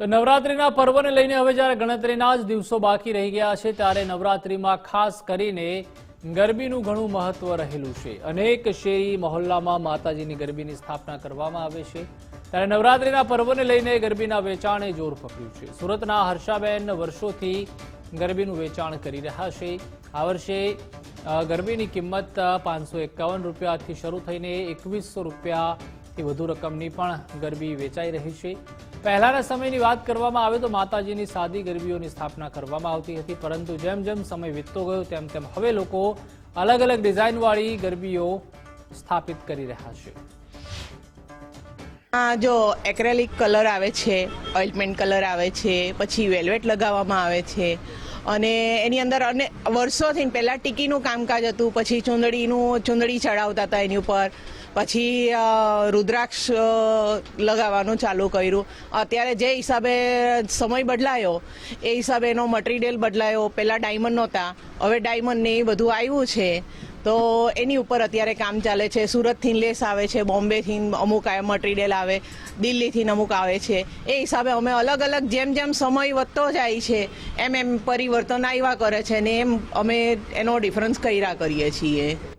તો નવરાત્રિના પર્વને લઈને હવે જ્યારે ગણતરીના જ દિવસો બાકી રહી ગયા છે, ત્યારે નવરાત્રિમાં ખાસ કરીને ગરબીનું ઘણું મહત્વ રહેલું છે. અનેક શેરી મહોલ્લામાં માતાજીની ગરબીની સ્થાપના કરવામાં આવે છે. ત્યારે નવરાત્રિના પર્વને લઈને ગરબીના વેચાણે જોર પકડ્યું છે. સુરતના હર્ષાબેન વર્ષોથી ગરબીનું વેચાણ કરી રહ્યા છે. આ વર્ષે ગરબીની કિંમત પાંચસો એકાવન રૂપિયાથી શરૂ થઈને એકવીસો રૂપિયાથી વધુ રકમની પણ ગરબી વેચાઈ રહી છે. પહેલાના સમયની વાત કરવામાં આવે તો માતાજીની સાદી ગરબીઓની સ્થાપના કરવામાં આવતી હતી, પરંતુ જેમ જેમ સમય વીતતો ગયો તેમ તેમ હવે લોકો અલગ અલગ ડિઝાઇનવાળી ગરબીઓ સ્થાપિત કરી રહ્યા છે. જો એક્રેલિક કલર આવે છે, ઓઇલમેન્ટ કલર આવે છે, પછી વેલ્વેટ લગાવવામાં આવે છે. અને એની અંદર અને વર્ષોથી પહેલાં ટીકીનું કામકાજ હતું, પછી ચૂંદડીનું, ચૂંદડી ચડાવતા હતા એની ઉપર. પછી રુદ્રાક્ષ લગાવવાનું ચાલુ કર્યું. અત્યારે જે હિસાબે સમય બદલાયો, એ હિસાબે એનો મટીરિયલ બદલાયો. પહેલાં ડાયમંડ નહોતા. હવે ડાયમંડ ને એ બધું આવ્યું છે. તો એની ઉપર અત્યારે કામ ચાલે છે. સુરતથી લેસ આવે છે, બોમ્બેથી અમુક મટીરિયલ આવે, દિલ્હીથી અમુક આવે છે. એ હિસાબે અમે અલગ અલગ જેમ જેમ સમય વધતો જાય છે, એમ એમ પરિવર્તન આવ્યા કરે છે ને એમ અમે એનો ડિફરન્સ કર્યા કરીએ છીએ.